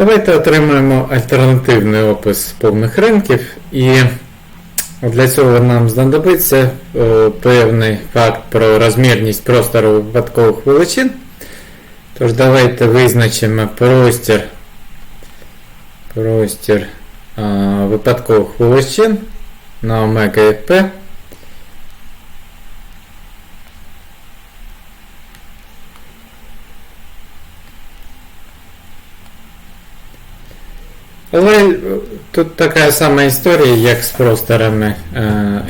Давайте отримаємо альтернативний опис повних ринків, і для цього нам знадобиться е, певний факт про розмірність простору випадкових величин. Тож давайте визначимо простір, простір а, випадкових величин на омега і P. Але е, тут така сама історія, як з просторами е,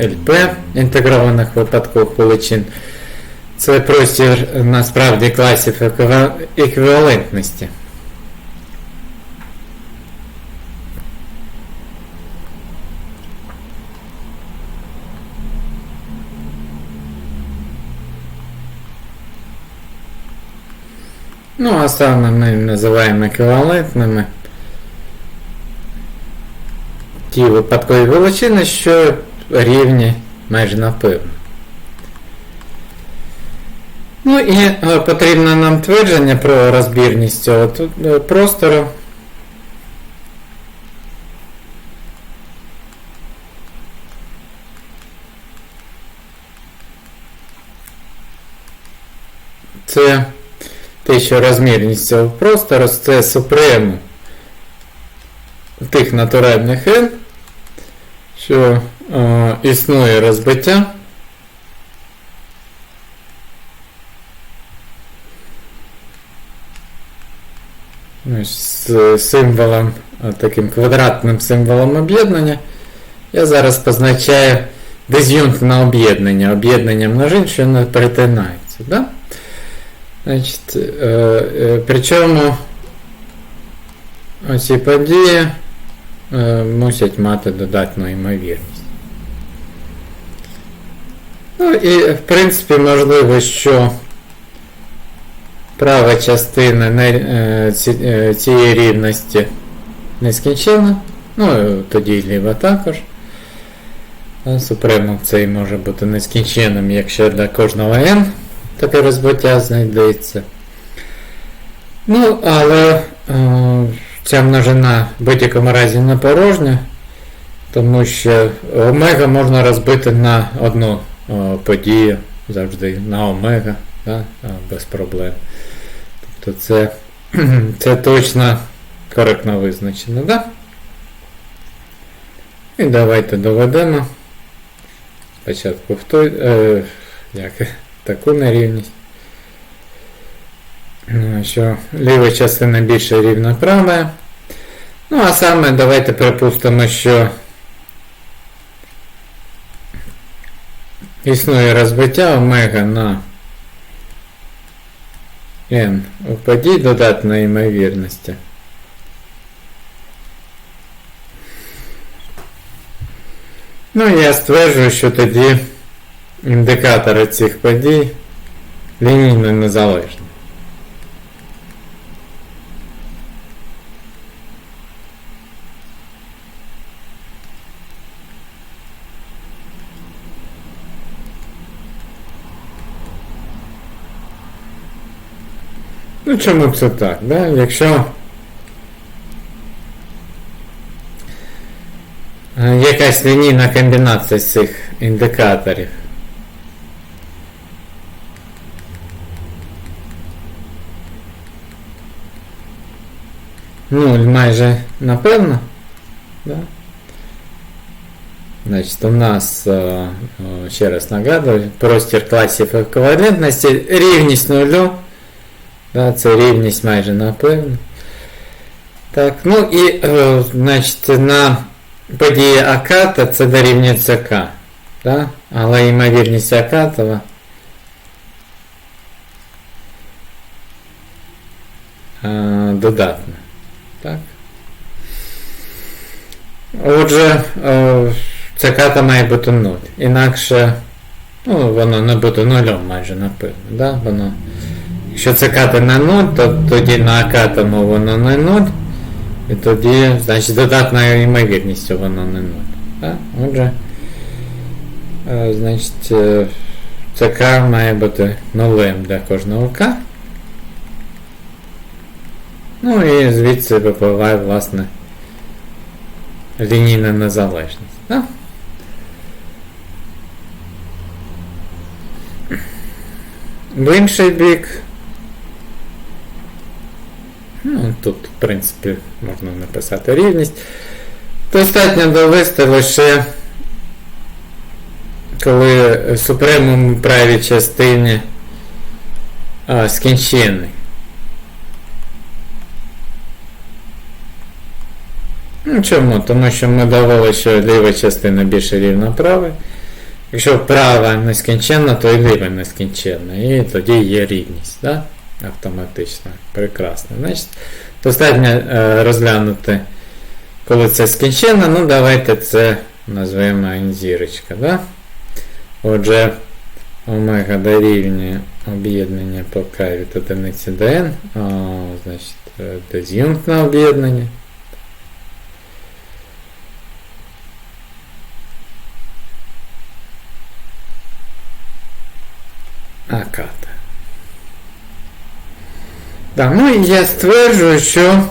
LP інтегрованих випадкових величин. Це простір насправді класів еквіва- еквівалентності. Ну, а саме ми називаємо еквівалентними ті випадкові величини, що рівні майже напевно. Ну і е, потрібно нам твердження про розбірність цього е, простору. Це те, що розмірність цього простору, це супрему тих натуральних n, що е, існує розбиття. Ну, З символом, е, таким квадратним символом об'єднання. Я зараз позначаю диз'юнктне об'єднання, об'єднання множин, що не перетинаються. Да? Значить, е, е, причому оці події мусять мати додатну ймовірність. Ну і в принципі можливо, що права частина е, е, цієї рівності нескінченна, ну тоді ліва також. А цей може бути нескінченним, якщо для кожного n таке розбиття знайдеться. Ну, але е, ця множина в будь-якому разі не порожня, тому що омега можна розбити на одну подію завжди, на омега, да? без проблем. Тобто це, це точно коректно визначено, да? І давайте доведемо. Спочатку в той, е, як, таку нерівність. Ну, що ліва частина більше рівна права. Ну, а саме давайте припустимо, що існує розбиття омега на n у подій додатної ймовірності. Ну, я стверджую, що тоді індикатори цих подій лінійно незалежні. Ну чому це так? Да? Якщо е, якась лінійна комбінація з цих індикаторів. Нуль майже напевно. Да? Значить, у нас, е, е, ще раз нагадую, простір класів еквівалентності, рівність нулю. Да, це рівність майже напевно. Так, ну і, е, значить, на події Аката це дорівнюється К. Да? Але ймовірність Акатова е, додатна. Так? Отже, е, ката має бути 0. Інакше ну, воно не буде нульом майже напевно. Да? Воно Якщо це кати на 0, то тоді на акатому воно не 0. І тоді, значить, додатною ймовірністю воно не 0. Так? Отже, е, значить, е, це К має бути нулем для кожного К. Ну і звідси випливає, власне, лінійна незалежність. Да? В інший бік. Тут, в принципі, можна написати рівність. Достатньо довести лише, коли супремум в правій частині а, скінчений. Ну, чому? Тому що ми довели, що ліва частина більше рівна правій. Якщо права нескінченна, то і ліва нескінченна. І тоді є рівність. Да? Автоматично. Прекрасно. Значить, достатньо е, розглянути, коли це скінченно. Ну, давайте це назвемо n-зірочка. Да? Отже, омега дорівнює об'єднання по k від одиниці n. А, значить, е, диз'юнктне об'єднання. Аката. Так, ну і я стверджую, що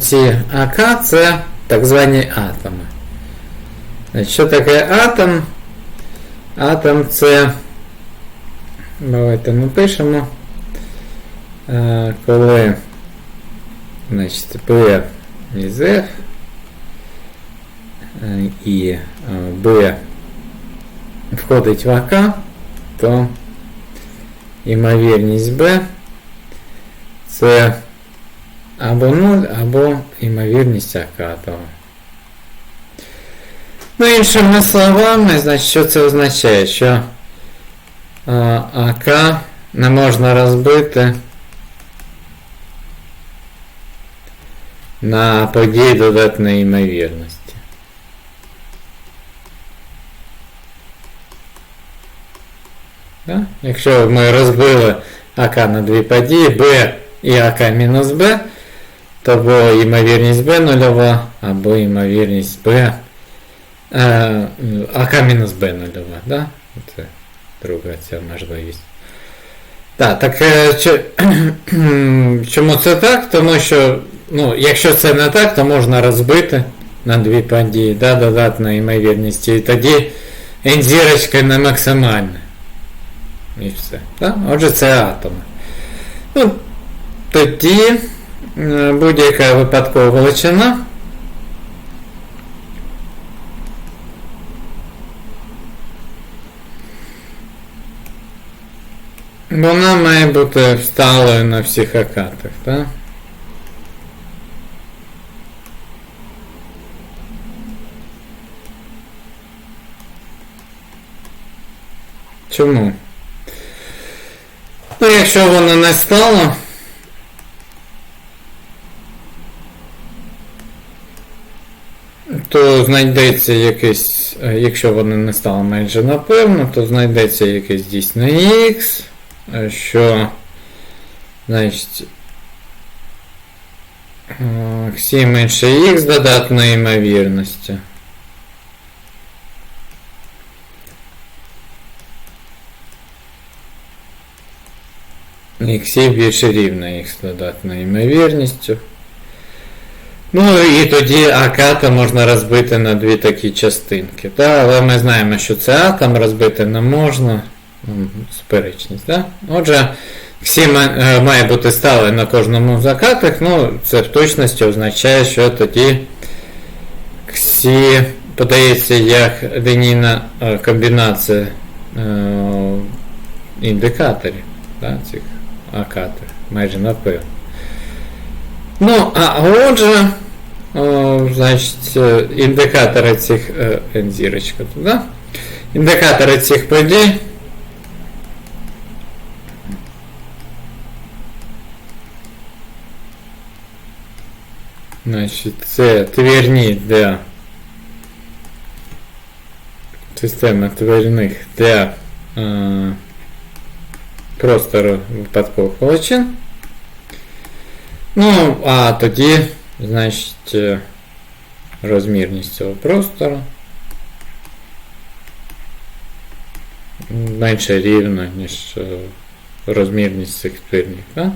ці АК це так звані атоми. Значить, Що таке атом? Атом це. Давайте напишемо. е, Коли значить, P із F е, і е, B входить в АК, то імовірність B це або 0, або імовірність акатова. Ну, іншими словами, значить, що це означає? Що а, АК не можна розбити на події додатної ймовірності. Да? Якщо ми розбили АК на дві події, Б і АК мінус Б, то або ймовірність Б нульова, або ймовірність Б. Е, АК мінус Б нульова. Да? Це друга ця можливість. Так, так е, чому це так? Тому що, ну, якщо це не так, то можна розбити на дві події, да, додатна ймовірність. І тоді n-зірочка не максимальна. І все. Так? Отже, це атоми. Ну, тоді е, будь-яка випадкова величина. Вона має бути сталою на всіх акатах, так? Чому? Ну, якщо вона не стала, то знайдеться якийсь, е, якщо вона не стала майже напевно, то знайдеться якесь дійсне X, е, що, значить, е, всі менше X додатної ймовірності. Х більше рівна Х додатною ймовірністю. Ну і тоді аката можна розбити на дві такі частинки. Та? Але ми знаємо, що це атом розбити не можна. Суперечність. Да? Отже, всі має бути стали на кожному з акатах, ну це в точності означає, що тоді всі подається як лінійна е, комбінація е, індикаторів да, акатів, майже напевно. Ну, а отже, о, значить, індикатори цих N-зірочка туди. Індикатори цих подій. Значить, це твірні для системи твірних для е, простору випадкових холочин. Ну, а тоді, значить, е, розмірність цього простору менше рівно, ніж е, розмірність цих спірних, да?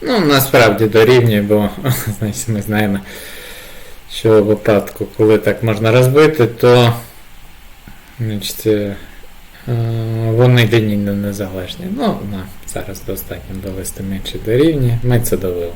Ну, насправді дорівнює, бо значить, ми знаємо, що в випадку, коли так можна розбити, то значить, е, вони лінійно незалежні. Ну, на, зараз достатньо довести менше рівня. Ми це довели.